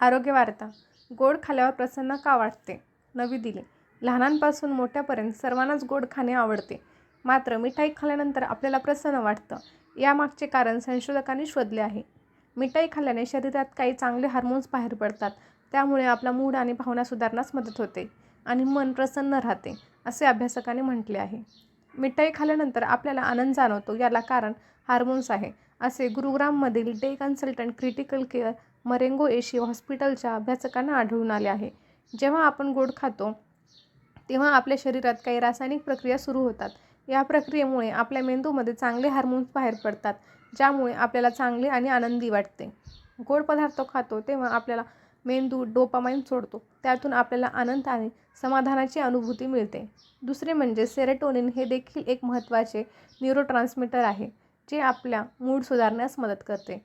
आरोग्य वार्ता गोड खाल्ल्यावर प्रसन्न का वाटते? नवी दिली. लहानांपासून मोठ्यापर्यंत सर्वांनाच गोड खाणे आवडते. मात्र मिठाई खाल्ल्यानंतर आपल्याला प्रसन्न वाटतं. यामागचे कारण संशोधकांनी शोधले आहे. मिठाई खाल्ल्याने शरीरात काही चांगले हार्मोन्स बाहेर पडतात. त्यामुळे आपला मूड आणि भावना सुधारण्यास मदत होते आणि मन प्रसन्न राहते असे अभ्यासकांनी म्हटले आहे. मिठाई खाल्ल्यानंतर आपल्याला आनंद जाणवतो याला कारण हार्मोन्स आहे. असे गुरुग्राममधील day consultant critical care Marengo Asia हॉस्पिटलच्या अभ्यासकांना आढळून आले आहे. जेव्हा आपण गोड खातो तेव्हा आपल्या शरीरात काही रासायनिक प्रक्रिया सुरू होतात. या प्रक्रियेमुळे आपल्या मेंदूमध्ये चांगले हार्मोन्स बाहेर पडतात ज्यामुळे आपल्याला चांगले आणि आनंदी वाटते. गोड पदार्थ खातो तेव्हा आपल्याला मेंदू डोपामाइन सोडतो. त्यातून आपल्याला आनंद आणि समाधानाची अनुभूती मिळते. दुसरे म्हणजे सेरेटोनिन हे देखील एक महत्त्वाचे न्यूरोट्रान्समीटर आहे. जे आपल्या मूड सुधारण्यास मदत करते.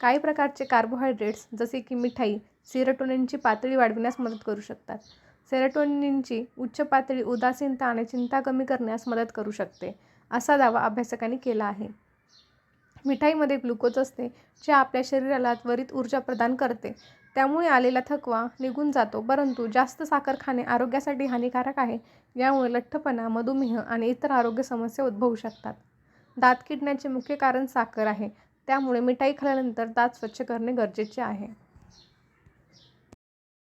काही प्रकारचे कार्बोहायड्रेट्स जसे की मिठाई सेरोटोनिनची पातळी वाढविण्यास मदत करू शकतात. सेरोटोनिनची उच्च पातळी उदासीनता आणि चिंता कमी करण्यास मदत करू शकते असा दावा अभ्यासकांनी केला आहे. मिठाईमध्ये ग्लुकोज असते जे आपल्या शरीराला त्वरित ऊर्जा प्रदान करते. त्यामुळे आलेला थकवा निघून जातो परंतु जास्त साखर खाणे आरोग्यासाठी हानिकारक आहे. यामुळे लठ्ठपणा मधुमेह आणि इतर आरोग्य समस्या उद्भवू शकतात. दात किडण्याचे मुख्य कारण साखर आहे. त्यामुळे मिठाई खाल्ल्यानंतर दात स्वच्छ करणे गरजेचे आहे.